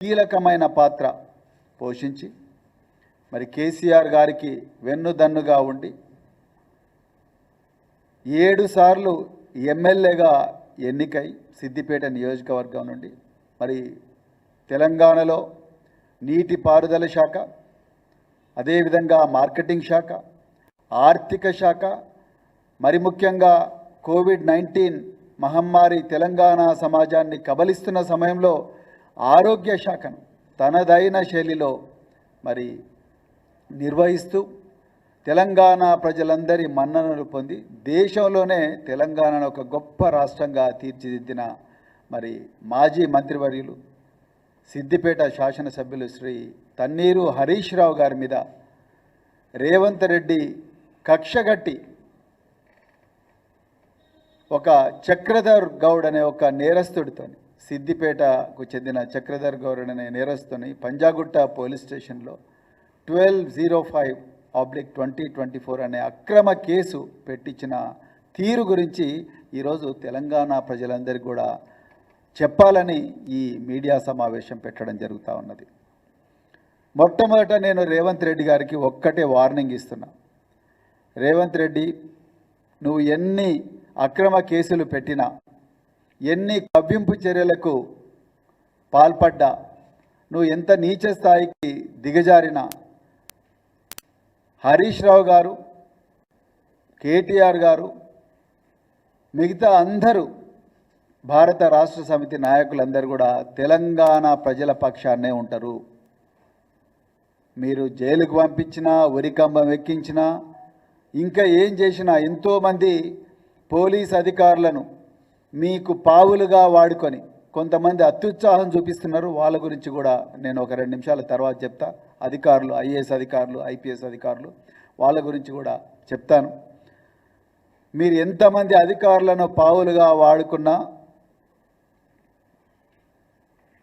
కీలకమైన పాత్ర పోషించి మరి కేసీఆర్ గారికి వెన్నుదన్నుగా ఉండి ఏడు సార్లు ఎమ్మెల్యేగా ఎన్నికై సిద్దిపేట నియోజకవర్గం నుండి మరి తెలంగాణలో నీటిపారుదల శాఖ అదేవిధంగా మార్కెటింగ్ శాఖ ఆర్థిక శాఖ మరి ముఖ్యంగా కోవిడ్ నైన్టీన్ మహమ్మారి తెలంగాణ సమాజాన్ని కబలిస్తున్న సమయంలో ఆరోగ్య శాఖను తనదైన శైలిలో మరి నిర్వహిస్తూ తెలంగాణ ప్రజలందరి మన్ననలు పొంది దేశంలోనే తెలంగాణను ఒక గొప్ప రాష్ట్రంగా తీర్చిదిద్దిన మరి మాజీ మంత్రివర్యులు సిద్దిపేట శాసనసభ్యులు శ్రీ తన్నీరు హరీష్ రావు గారి మీద రేవంత్ రెడ్డి కక్షగట్టి ఒక చక్రధర్ గౌడ్ అనే ఒక నేరస్తుడితోని సిద్దిపేటకు చెందిన చక్రధర్ గౌడ్ అనే నేరస్తుని పంజాగుట్ట పోలీస్ స్టేషన్లో twelve zero five oblique twenty twenty four అనే అక్రమ కేసు పెట్టించిన తీరు గురించి ఈరోజు తెలంగాణ ప్రజలందరికీ కూడా చెప్పాలని ఈ మీడియా సమావేశం పెట్టడం జరుగుతూ ఉన్నది. మొట్టమొదట నేను రేవంత్ రెడ్డి గారికి ఒక్కటే వార్నింగ్ ఇస్తున్నా. రేవంత్ రెడ్డి నువ్వు ఎన్ని అక్రమ కేసులు పెట్టినా ఎన్ని కవ్వింపు చర్యలకు పాల్పడ్డా నువ్వు ఎంత నీచ స్థాయికి దిగజారినా. హరీష్ రావు గారు కేటీఆర్ గారు మిగతా అందరూ భారత రాష్ట్ర సమితి నాయకులందరూ కూడా తెలంగాణ ప్రజల పక్షాన్నే ఉంటారు. మీరు జైలుకు పంపించినా ఉరికంబం ఎక్కించినా ఇంకా ఏం చేసినా ఎంతోమంది పోలీస్ అధికారులను మీకు పావులుగా వాడుకొని కొంతమంది అత్యుత్సాహం చూపిస్తున్నారు. వాళ్ళ గురించి కూడా నేను ఒక రెండు నిమిషాల తర్వాత చెప్తా. అధికారులు ఐఏఎస్ అధికారులు ఐపీఎస్ అధికారులు వాళ్ళ గురించి కూడా చెప్తాను. మీరు ఎంతమంది అధికారులను పావులుగా వాడుకున్నా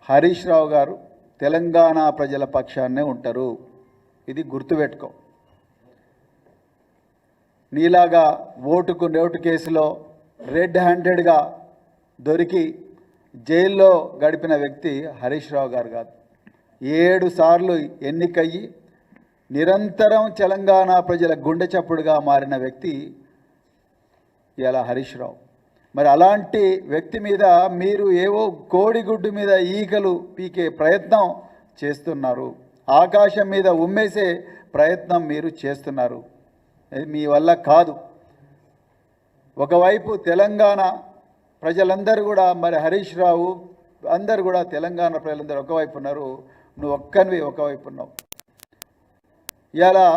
హరీష్ రావు గారు తెలంగాణ ప్రజల పక్షాన్నే ఉంటారు. ఇది గుర్తుపెట్టుకో. నీలాగా ఓటుకు నోటు కేసులో రెడ్ హ్యాండెడ్గా దొరికి జైల్లో గడిపిన వ్యక్తి హరీష్ రావు గారు కాదు. ఏడు సార్లు ఎన్నికయ్యి నిరంతరం తెలంగాణ ప్రజల గుండె చప్పుడుగా మారిన వ్యక్తి ఇలా హరీష్ రావు. మరి అలాంటి వ్యక్తి మీద మీరు ఏవో కోడిగుడ్డు మీద ఈకలు పీకే ప్రయత్నం చేస్తున్నారు. ఆకాశం మీద ఉమ్మేసే ప్రయత్నం మీరు చేస్తున్నారు. మీ వల్ల కాదు. ఒకవైపు తెలంగాణ ప్రజలందరూ కూడా మరి హరీష్ రావు అందరు కూడా తెలంగాణ ప్రజలందరూ ఒకవైపు ఉన్నారు. నువ్వు ఒక్కనివి ఒకవైపు ఉన్నావు. ఇలా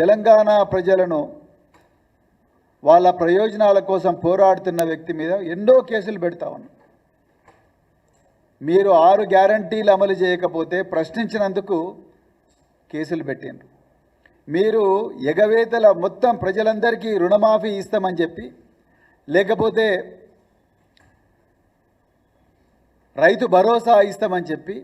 తెలంగాణ ప్రజలను వాళ్ళ ప్రయోజనాల కోసం పోరాడుతున్న వ్యక్తి మీద ఎన్నో కేసులు పెడతా ఉన్నాం మీరు ఆరు గ్యారంటీలు అమలు చేయకపోతే ప్రశ్నించినందుకు కేసులు పెట్టిండ్రు. మీరు ఎగవేతల మొత్తం ప్రజలందరికీ రుణమాఫీ ఇస్తామని చెప్పి లేకపోతే రైతు భరోసా ఇస్తామని చెప్పి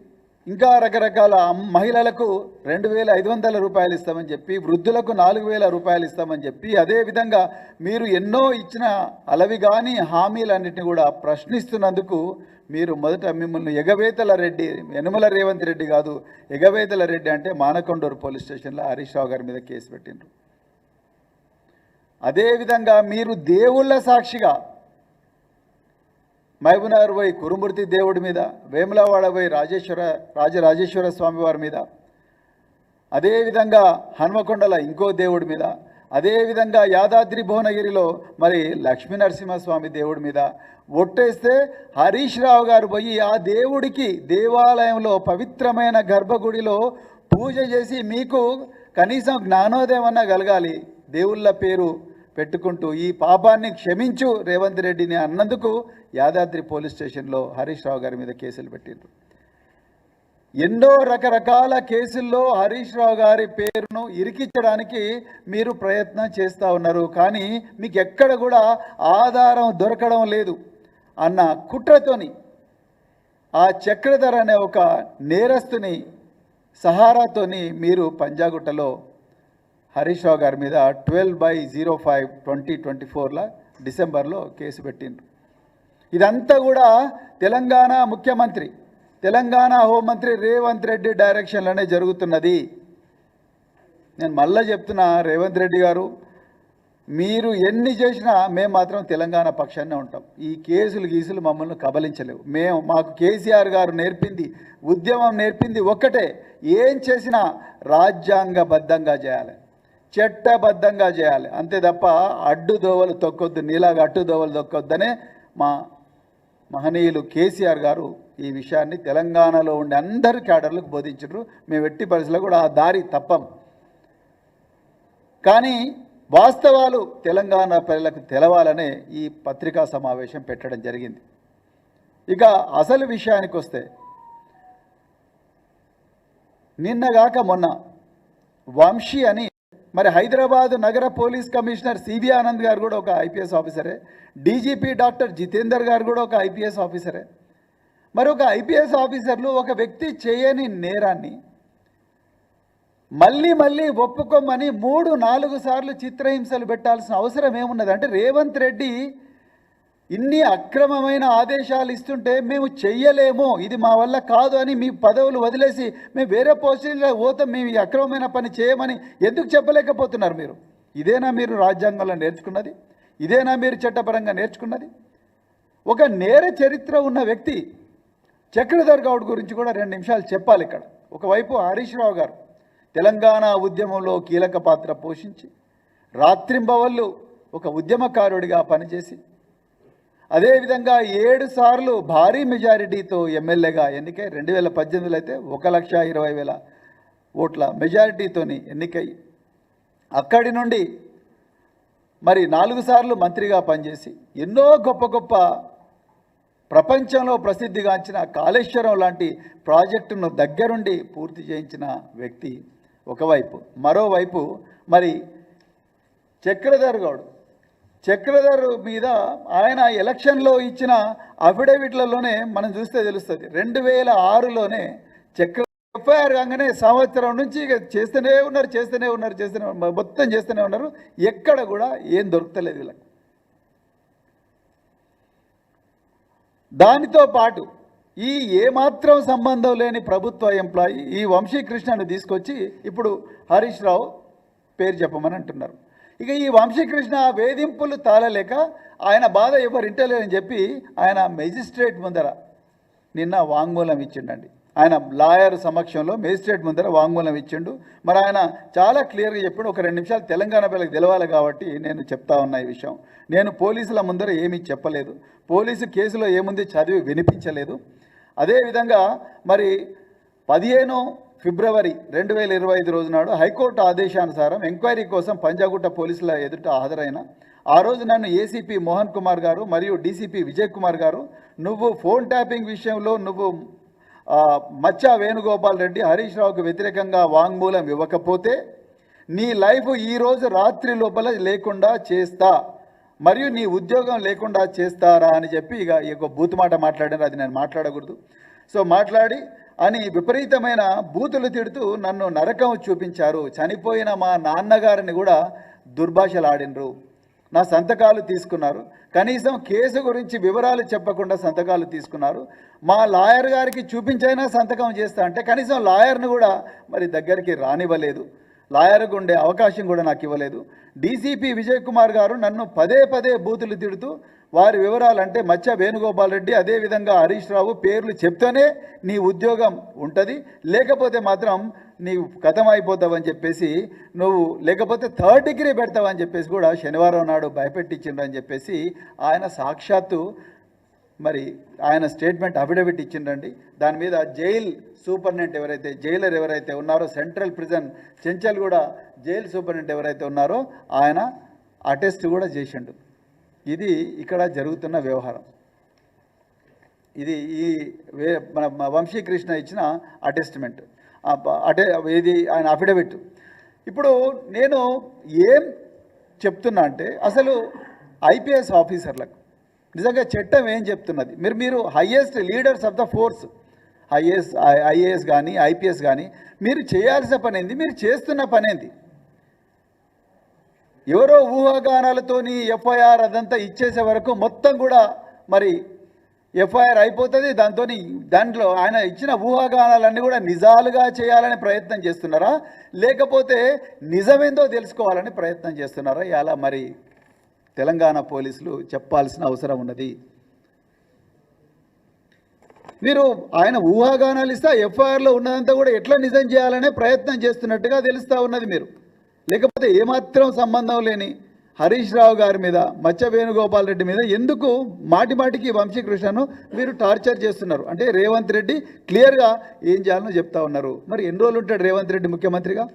ఇంకా రకరకాల మహిళలకు రెండు వేల ఐదు వందల రూపాయలు ఇస్తామని చెప్పి వృద్ధులకు నాలుగు వేల రూపాయలు ఇస్తామని చెప్పి అదేవిధంగా మీరు ఎన్నో ఇచ్చిన అలవి కానీ హామీలన్నింటినీ కూడా ప్రశ్నిస్తున్నందుకు మీరు మొదట మిమ్మల్ని ఎగవేతల రెడ్డి యనుమల రేవంత్ రెడ్డి కాదు ఎగవేతల రెడ్డి అంటే మానకొండూరు పోలీస్ స్టేషన్లో హరీష్ రావు గారి మీద కేసు పెట్టిండ్రు. అదేవిధంగా మీరు దేవుళ్ళ సాక్షిగా మైబునార్ పోయి కురుమూర్తి దేవుడి మీద వేములవాడ పోయి రాజేశ్వర రాజరాజేశ్వర స్వామి వారి మీద అదేవిధంగా హన్మకొండల ఇంకో దేవుడి మీద అదేవిధంగా యాదాద్రి భువనగిరిలో మరి లక్ష్మీ నరసింహస్వామి దేవుడి మీద ఒట్టేస్తే హరీష్ రావు గారు పోయి ఆ దేవుడికి దేవాలయంలో పవిత్రమైన గర్భగుడిలో పూజ చేసి మీకు కనీసం జ్ఞానోదయం అన్నా కలగాలి. దేవుళ్ళ పేరు పెట్టుకుంటూ ఈ పాపాన్ని క్షమించు రేవంత్ రెడ్డిని అన్నందుకు యాదాద్రి పోలీస్ స్టేషన్లో హరీష్ రావు గారి మీద కేసులు పెట్టిండ్రు. ఎన్నో రకరకాల కేసుల్లో హరీష్ రావు గారి పేరును ఇరికించడానికి మీరు ప్రయత్నం చేస్తూ ఉన్నారు. కానీ మీకు ఎక్కడ కూడా ఆధారం దొరకడం లేదు అన్న కుట్రతోని ఆ చక్రధర్ అనే ఒక నేరస్తుని సహారాతోని మీరు పంజాగుట్టలో హరీష్ రావు గారి మీద twelve by zero five twenty twenty ఫోర్లో డిసెంబర్లో కేసు పెట్టిండ్రు. ఇదంతా కూడా తెలంగాణ ముఖ్యమంత్రి తెలంగాణ హోంమంత్రి రేవంత్ రెడ్డి డైరెక్షన్లోనే జరుగుతున్నది. నేను మళ్ళీ చెప్తున్నా రేవంత్ రెడ్డి గారు మీరు ఎన్ని చేసినా మేము మాత్రం తెలంగాణ పక్షాన్నే ఉంటాం. ఈ కేసులు గీసులు మమ్మల్ని కబలించలేవు. మేము మాకు కేసీఆర్ గారు నేర్పింది ఉద్యమం నేర్పింది ఒక్కటే. ఏం చేసినా రాజ్యాంగబద్ధంగా చేయాలి. చట్టబద్ధంగా చేయాలి. అంతే తప్ప అడ్డు దోవలు తొక్కొద్దు నీలాగా అడ్డు దోవలు తొక్కొద్దనే మా మహనీయులు కేసీఆర్ గారు ఈ విషయాన్ని తెలంగాణలో ఉండే అందరు క్యాడర్లకు బోధించారు మేము ఎట్టి పరిస్థితుల్లో కూడా ఆ దారి తప్పం. కానీ వాస్తవాలు తెలంగాణ ప్రజలకు తెలవాలనే ఈ పత్రికా సమావేశం పెట్టడం జరిగింది. ఇక అసలు విషయానికి వస్తే నిన్నగాక మొన్న వంశీ అని మరి హైదరాబాద్ నగర పోలీస్ కమిషనర్ సివి ఆనంద్ గారు కూడా ఒక ఐపీఎస్ ఆఫీసరే. డీజీపీ డాక్టర్ జితేందర్ గారు కూడా ఒక ఐపీఎస్ ఆఫీసరే. మరి ఒక ఐపీఎస్ ఆఫీసర్లు ఒక వ్యక్తి చేయని నేరాన్ని మళ్ళీ మళ్ళీ ఒప్పుకోమని మూడు నాలుగు సార్లు చిత్రహింసలు పెట్టాల్సిన అవసరం ఏమున్నది? అంటే రేవంత్ రెడ్డి ఇన్ని అక్రమమైన ఆదేశాలు ఇస్తుంటే మేము చెయ్యలేము. ఇది మా వల్ల కాదు అని మీ పదవులు వదిలేసి మేము వేరే పోస్టుల్లో పోతాం మేము ఈ అక్రమమైన పని చేయమని ఎందుకు చెప్పలేకపోతున్నారు మీరు? ఇదేనా మీరు రాజ్యాంగంలో నేర్చుకున్నది? ఇదేనా మీరు చట్టపరంగా నేర్చుకున్నది? ఒక నేర చరిత్ర ఉన్న వ్యక్తి చక్రధర్ గౌడ్ గురించి కూడా రెండు నిమిషాలు చెప్పాలి ఇక్కడ. ఒకవైపు హరీష్ రావు గారు తెలంగాణ ఉద్యమంలో కీలక పాత్ర పోషించి రాత్రింబవళ్ళు ఒక ఉద్యమకారుడిగా పనిచేసి అదేవిధంగా ఏడు సార్లు భారీ మెజారిటీతో ఎమ్మెల్యేగా ఎన్నికై రెండు వేల పద్దెనిమిదిలో అయితే ఒక లక్ష ఇరవై వేల ఓట్ల మెజారిటీతోని ఎన్నికై అక్కడి నుండి మరి నాలుగు సార్లు మంత్రిగా పనిచేసి ఎన్నో గొప్ప గొప్ప ప్రపంచంలో ప్రసిద్ధిగాంచిన కాళేశ్వరం లాంటి ప్రాజెక్టును దగ్గరుండి పూర్తి చేయించిన వ్యక్తి ఒకవైపు. మరోవైపు మరి చక్రధర్ గౌడ్ చక్రధర్ మీద ఆయన ఎలక్షన్లో ఇచ్చిన అఫిడవిట్లలోనే మనం చూస్తే తెలుస్తుంది. రెండు వేల ఆరులోనే చక్ర ఎఫ్ఐఆర్ కాగానే సంవత్సరం నుంచి ఇక చేస్తూనే ఉన్నారు చేస్తూనే ఉన్నారు చేస్తూనే ఉన్నారు మొత్తం చేస్తూనే ఉన్నారు. ఎక్కడ కూడా ఏం దొరుకుతలేదు వీళ్ళకి. దానితో పాటు ఈ ఏమాత్రం సంబంధం లేని ప్రభుత్వ ఎంప్లాయీ ఈ వంశీకృష్ణను తీసుకొచ్చి ఇప్పుడు హరీష్ రావు పేరు చెప్పమని అంటున్నారు. ఇక ఈ వంశీకృష్ణ వేధింపులు తాళలేక ఆయన బాధ ఎవరు ఇంటలేరని చెప్పి ఆయన మెజిస్ట్రేట్ ముందర నిన్న వాంగ్మూలం ఇచ్చిండండి. ఆయన లాయర్ సమక్షంలో మేజిస్ట్రేట్ ముందర వాంగ్మూలం ఇచ్చిండు. మరి ఆయన చాలా క్లియర్గా చెప్పిండు. ఒక రెండు నిమిషాలు తెలంగాణ పిల్లలకు తెలవాలి కాబట్టి నేను చెప్తా ఉన్నా ఈ విషయం. నేను పోలీసుల ముందర ఏమీ చెప్పలేదు. పోలీసు కేసులో ఏముంది చదివి వినిపించలేదు. అదేవిధంగా మరి పదిహేను ఫిబ్రవరి రెండు వేల ఇరవై ఐదు రోజు నాడు హైకోర్టు ఆదేశానుసారం ఎంక్వైరీ కోసం పంజాగుట్ట పోలీసుల ఎదుట హాజరైన ఆ రోజు నన్ను ఏసీపీ మోహన్ కుమార్ గారు మరియు డీసీపీ విజయ్ కుమార్ గారు నువ్వు ఫోన్ ట్యాపింగ్ విషయంలో నువ్వు మచ్చా వేణుగోపాల్ రెడ్డి హరీష్ రావుకు వ్యతిరేకంగా వాంగ్మూలం ఇవ్వకపోతే నీ లైఫ్ ఈరోజు రాత్రి లోపల లేకుండా చేస్తా మరియు నీ ఉద్యోగం లేకుండా చేస్తారా అని చెప్పి ఇక ఈ యొక్క బూత్ మాట మాట్లాడారు. అది నేను మాట్లాడకూడదు. సో మాట్లాడి అని విపరీతమైన బూతులు తిడుతూ నన్ను నరకం చూపించారు. చనిపోయిన మా నాన్నగారిని కూడా దుర్భాషలాడినరు. నా సంతకాలు తీసుకున్నారు. కనీసం కేసు గురించి వివరాలు చెప్పకుండా సంతకాలు తీసుకున్నారు. మా లాయర్ గారికి చూపించైనా సంతకం చేస్తా అంటే కనీసం లాయర్ను కూడా మరి దగ్గరికి రానివ్వలేదు. లాయర్కు ఉండే అవకాశం కూడా నాకు ఇవ్వలేదు. డీసీపీ విజయ్ కుమార్ గారు నన్ను పదే పదే బూతులు తిడుతూ వారి వివరాలు అంటే మచ్చ వేణుగోపాల్ రెడ్డి అదేవిధంగా హరీష్ రావు పేర్లు చెప్తేనే నీ ఉద్యోగం ఉంటుంది. లేకపోతే మాత్రం నీవు కథం అయిపోతావని చెప్పేసి నువ్వు లేకపోతే థర్డ్ డిగ్రీ పెడతావని చెప్పేసి కూడా శనివారం నాడు భయపెట్టించిండ్రని చెప్పేసి ఆయన సాక్షాత్తు మరి ఆయన స్టేట్మెంట్ అఫిడవిట్ ఇచ్చిండండి. దాని మీద జైల్ సూపరింటెండెంట్ ఎవరైతే జైలర్ ఎవరైతే ఉన్నారో సెంట్రల్ ప్రిజన్ చెంచల్ కూడా జైల్ సూపరింటెండెంట్ ఎవరైతే ఉన్నారో ఆయన అటెస్ట్ కూడా చేసిండు. ఇది ఇక్కడ జరుగుతున్న వ్యవహారం. ఇది ఈ వే మన వంశీకృష్ణ ఇచ్చిన అటెస్ట్మెంట్. అటే ఇది ఆయన అఫిడవిట్. ఇప్పుడు నేను ఏం చెప్తున్నా అంటే అసలు ఐపీఎస్ ఆఫీసర్లకు నిజంగా చట్టం ఏం చెప్తున్నది? మీరు మీరు highest leaders of the force IAS IAS కానీ ఐపీఎస్ కానీ మీరు చేయాల్సిన పని ఏంది? మీరు చేస్తున్న పని ఏంది? ఎవరో ఊహాగానాలతోని ఎఫ్ఐఆర్ అదంతా ఇచ్చేసే వరకు మొత్తం కూడా మరి ఎఫ్ఐఆర్ అయిపోతుంది. దాంతో దాంట్లో ఆయన ఇచ్చిన ఊహాగానాలన్నీ కూడా నిజాలుగా చేయాలని ప్రయత్నం చేస్తున్నారా? లేకపోతే నిజమేందో తెలుసుకోవాలని ప్రయత్నం చేస్తున్నారా? ఇలా మరి తెలంగాణ పోలీసులు చెప్పాల్సిన అవసరం ఉన్నది. మీరు ఆయన ఊహాగానాలు ఇస్తే ఎఫ్ఐఆర్లో ఉన్నదంతా కూడా ఎట్లా నిజం చేయాలనే ప్రయత్నం చేస్తున్నట్టుగా తెలుస్తూ ఉన్నది మీరు. లేకపోతే ఏమాత్రం సంబంధం లేని హరీష్ రావు గారి మీద మచ్చ వేణుగోపాల్ రెడ్డి మీద ఎందుకు మాటి మాటికి వంశీకృష్ణను మీరు టార్చర్ చేస్తున్నారు? అంటే రేవంత్ రెడ్డి క్లియర్గా ఏం చేయాలనో చెప్తా ఉన్నారు. మరి ఎన్ని రోజులు ఉంటాడు రేవంత్ రెడ్డి ముఖ్యమంత్రిగా?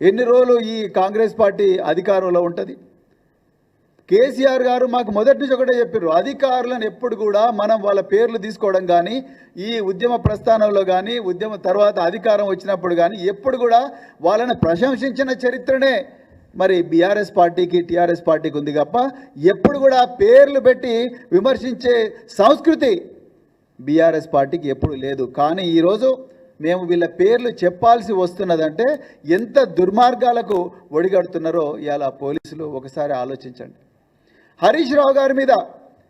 ఎన్ని రోజులు ఈ కాంగ్రెస్ పార్టీ అధికారంలో ఉంటుంది? కేసీఆర్ గారు మాకు మొదటి నుంచి ఒకటే చెప్పారు అధికారులను ఎప్పుడు కూడా మనం వాళ్ళ పేర్లు తీసుకోవడం కానీ ఈ ఉద్యమ ప్రస్థానంలో కానీ ఉద్యమ తర్వాత అధికారం వచ్చినప్పుడు కానీ ఎప్పుడు కూడా వాళ్ళని ప్రశంసించిన చరిత్రనే. మరి బీఆర్ఎస్ పార్టీకి టీఆర్ఎస్ పార్టీకి ఉంది తప్ప ఎప్పుడు కూడా పేర్లు పెట్టి విమర్శించే సంస్కృతి బీఆర్ఎస్ పార్టీకి ఎప్పుడు లేదు. కానీ ఈరోజు మేము వీళ్ళ పేర్లు చెప్పాల్సి వస్తున్నదంటే ఎంత దుర్మార్గాలకు ఒడిగడుతున్నారో ఇలా పోలీసులు ఒకసారి ఆలోచించండి. హరీష్ రావు గారి మీద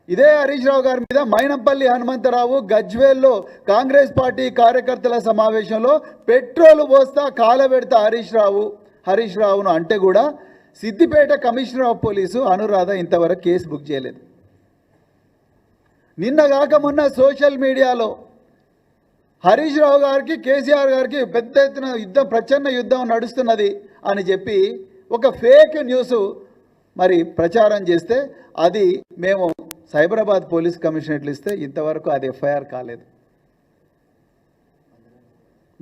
ఇదే హరీష్ రావు గారి మీద మైనంపల్లి హనుమంతరావు గజ్వేల్లో కాంగ్రెస్ పార్టీ కార్యకర్తల సమావేశంలో పెట్రోల్ పోస్తా కాలబెడతా హరీష్ రావు హరీష్ రావును అంటే కూడా Siddipet commissioner of police Anuradha ఇంతవరకు కేసు బుక్ చేయలేదు. నిన్న కాక మొన్న సోషల్ మీడియాలో హరీష్ రావు గారికి కేసీఆర్ గారికి పెద్ద ఎత్తున యుద్ధం ప్రచన్న యుద్ధం నడుస్తున్నది అని చెప్పి ఒక ఫేక్ న్యూస్ మరి ప్రచారం చేస్తే అది మేము సైబరాబాద్ పోలీస్ కమిషనర్లు ఇస్తే ఇంతవరకు అది ఎఫ్ఐఆర్ కాలేదు.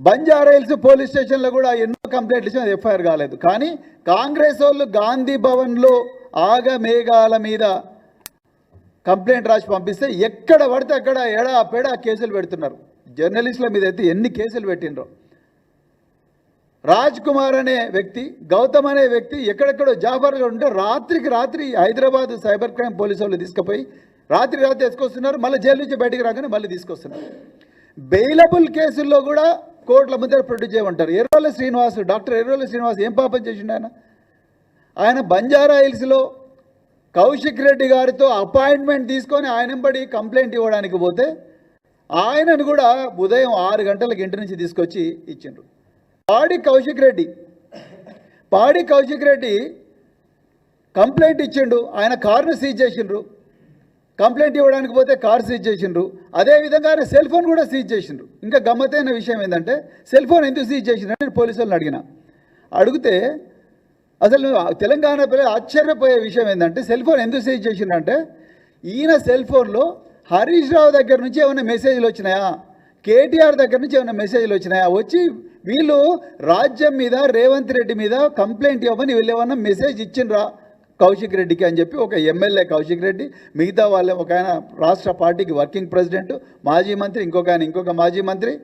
బంజారాయిల్స్ పోలీస్ స్టేషన్లో కూడా ఎన్నో కంప్లైంట్లు ఇచ్చిన ఎఫ్ఐఆర్ కాలేదు. కానీ కాంగ్రెస్ వాళ్ళు గాంధీ భవన్లో ఆగమేఘాల మీద కంప్లైంట్ రాసి పంపిస్తే ఎక్కడ పడితే అక్కడ ఎడా పెడా కేసులు పెడుతున్నారు. జర్నలిస్టుల మీద అయితే ఎన్ని కేసులు పెట్టినరో రాజ్ కుమార్ అనే వ్యక్తి గౌతమ్ అనే వ్యక్తి ఎక్కడెక్కడో జాఫర్లో ఉంటే రాత్రికి రాత్రి హైదరాబాద్ సైబర్ క్రైమ్ పోలీసు వాళ్ళు తీసుకుపోయి రాత్రి రాత్రి తీసుకొస్తున్నారు. మళ్ళీ జైలు నుంచి బయటికి రాగానే మళ్ళీ తీసుకొస్తున్నారు. బెయిలబుల్ కేసుల్లో కూడా కోర్టుల ముందర ప్రొడ్యూస్ చేయమంటారు. ఎర్రోల శ్రీనివాస్ డాక్టర్ ఎర్రోల శ్రీనివాస్ ఏం పాపం చేసిండు ఆయన? ఆయన బంజారా హిల్స్లో కౌశిక్ రెడ్డి గారితో అపాయింట్మెంట్ తీసుకొని ఆయన బడి కంప్లైంట్ ఇవ్వడానికి పోతే ఆయనను కూడా ఉదయం ఆరు గంటలకు ఇంటి నుంచి తీసుకొచ్చి ఇచ్చిండ్రు. పాడి కౌశిక్ రెడ్డి. పాడి కౌశిక్ రెడ్డి కంప్లైంట్ ఇచ్చిండు. ఆయన కార్ను సీజ్ చేసిండ్రు. కంప్లైంట్ ఇవ్వడానికి పోతే కార్ సీజ్ చేసిండ్రు. అదేవిధంగా ఆయన సెల్ ఫోన్ కూడా సీజ్ చేసిండ్రు. ఇంకా గమ్మతైన విషయం ఏంటంటే సెల్ ఫోన్ ఎందుకు సీజ్ చేసిండ్రు నేను పోలీసు వాళ్ళని అడిగిన. అడిగితే అసలు తెలంగాణ పిల్లలు ఆశ్చర్యపోయే విషయం ఏంటంటే సెల్ ఫోన్ ఎందుకు సీజ్ చేసిండ్రంటే ఈయన సెల్ ఫోన్లో హరీష్ రావు దగ్గర నుంచి ఏమైనా మెసేజ్లు వచ్చినాయా? కేటీఆర్ దగ్గర నుంచి ఏమైనా మెసేజ్లు వచ్చినాయా? వచ్చి వీళ్ళు రాజ్యం మీద రేవంత్ రెడ్డి మీద కంప్లైంట్ ఇవ్వమని వీళ్ళు ఏమన్నా మెసేజ్ ఇచ్చిండ్రా కౌశిక్ రెడ్డికి అని చెప్పి ఒక ఎమ్మెల్యే కౌశిక్ రెడ్డి మిగతా వాళ్ళ ఒక ఆయన రాష్ట్ర పార్టీకి వర్కింగ్ ప్రెసిడెంట్ మాజీ మంత్రి ఇంకొక ఆయన ఇంకొక మాజీ మంత్రి.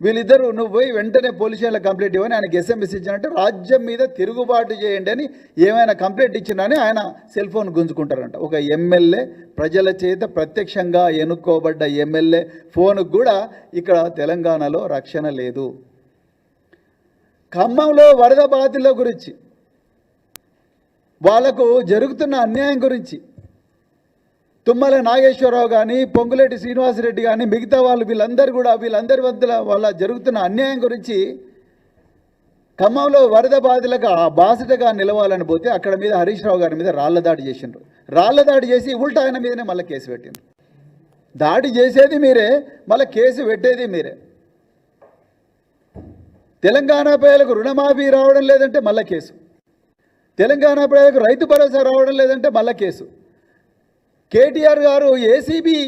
వీళ్ళిద్దరూ నువ్వు పోయి వెంటనే పోలీస్ స్టేషన్లో కంప్లైంట్ ఇవ్వని ఆయనకి ఎస్ఎంఎస్ ఇచ్చినట్టు రాజ్యం మీద తిరుగుబాటు చేయండి అని ఏమైనా కంప్లైంట్ ఇచ్చినని ఆయన సెల్ ఫోన్ గుంజుకుంటారంట. ఒక ఎమ్మెల్యే ప్రజల చేత ప్రత్యక్షంగా ఎన్నుకోబడ్డ ఎమ్మెల్యే ఫోన్కు కూడా ఇక్కడ తెలంగాణలో రక్షణ లేదు. ఖమ్మంలో వరద బాధితుల గురించి వాళ్ళకు జరుగుతున్న అన్యాయం గురించి తుమ్మల నాగేశ్వరరావు కానీ పొంగులేటి శ్రీనివాసరెడ్డి కానీ మిగతా వాళ్ళు వీళ్ళందరూ కూడా వీళ్ళందరి వద్ద వాళ్ళ జరుగుతున్న అన్యాయం గురించి ఖమ్మంలో వరద బాధితులకు ఆ నిలవాలని పోతే అక్కడ మీద హరీష్ రావు గారి మీద రాళ్ళ దాడి చేసిండ్రు. రాళ్ళ దాడి చేసి ఉల్టా ఆయన మీదనే మళ్ళీ కేసు పెట్టిండ్రు. దాడి చేసేది మీరే మళ్ళీ కేసు పెట్టేది మీరే. తెలంగాణ ప్రజలకు రుణమాఫీ రావడం లేదంటే మళ్ళీ కేసు. తెలంగాణ ప్రజలకు రైతు భరోసా రావడం లేదంటే మళ్ళీ కేసు. కేటీఆర్ గారు ఏసీబీ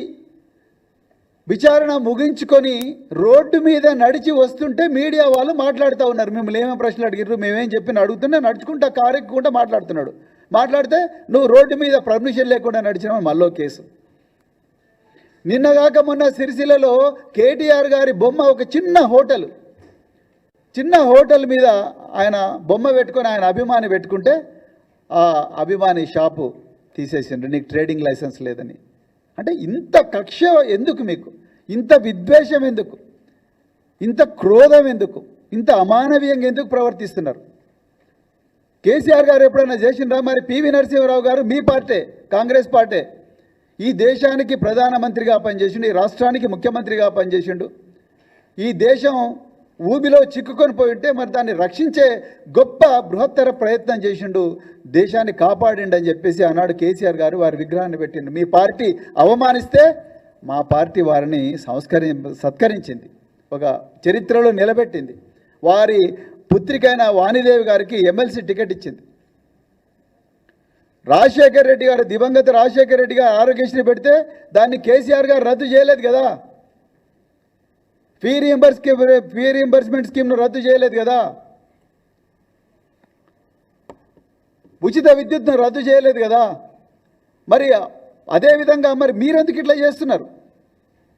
విచారణ ముగించుకొని రోడ్డు మీద నడిచి వస్తుంటే మీడియా వాళ్ళు మాట్లాడుతూ ఉన్నారు. మిమ్మల్ని ఏమేమి ప్రశ్నలు అడిగారు మేమేం చెప్పిన అడుగుతున్నా నడుచుకుంటా కారు ఎక్కుకుంటా మాట్లాడుతున్నాడు. మాట్లాడితే నువ్వు రోడ్డు మీద పర్మిషన్ లేకుండా నడిచినావు మళ్ళీ కేసు. నిన్నగాక మొన్న సిరిసిల్లలో కేటీఆర్ గారి బొమ్మ ఒక చిన్న హోటల్. చిన్న హోటల్ మీద ఆయన బొమ్మ పెట్టుకొని ఆయన అభిమాని పెట్టుకుంటే ఆ అభిమాని షాపు తీసేసిండ్రు. నీకు ట్రేడింగ్ లైసెన్స్ లేదని. అంటే ఇంత కక్ష ఎందుకు మీకు? ఇంత విద్వేషం ఎందుకు? ఇంత క్రోధం ఎందుకు? ఇంత అమానవీయంగా ఎందుకు ప్రవర్తిస్తున్నారు? కేసీఆర్ గారు ఎప్పుడైనా చేసినరా మరి పివి నరసింహరావు గారు మీ పార్టీ కాంగ్రెస్ పార్టీ. ఈ దేశానికి ప్రధానమంత్రిగా పనిచేసిండు ఈ రాష్ట్రానికి ముఖ్యమంత్రిగా పనిచేసిండు. ఈ దేశం ఊబిలో చిక్కుకొని పోయి ఉంటే మరి దాన్ని రక్షించే గొప్ప బృహత్తర ప్రయత్నం చేసిండు దేశాన్ని కాపాడిండు అని చెప్పేసి ఆనాడు కేసీఆర్ గారు వారి విగ్రహాన్ని పెట్టిండు. మీ పార్టీ అవమానిస్తే మా పార్టీ వారిని సంస్కరి సత్కరించింది. ఒక చరిత్రలో నిలబెట్టింది. వారి పుత్రికైన వాణిదేవి గారికి ఎమ్మెల్సీ టికెట్ ఇచ్చింది. రాజశేఖర్ రెడ్డి గారు దివంగత రాజశేఖర్ రెడ్డి గారు ఆరోగ్యశ్రీ పెడితే దాన్ని కేసీఆర్ గారు రద్దు చేయలేదు కదా. ఫీ రీఎంబర్స్ ఫీ రీఎంబర్స్మెంట్ స్కీమ్ను రద్దు చేయలేదు కదా? ఉచిత విద్యుత్ను రద్దు చేయలేదు కదా? మరి అదేవిధంగా మరి మీరెందుకు ఇట్లా చేస్తున్నారు?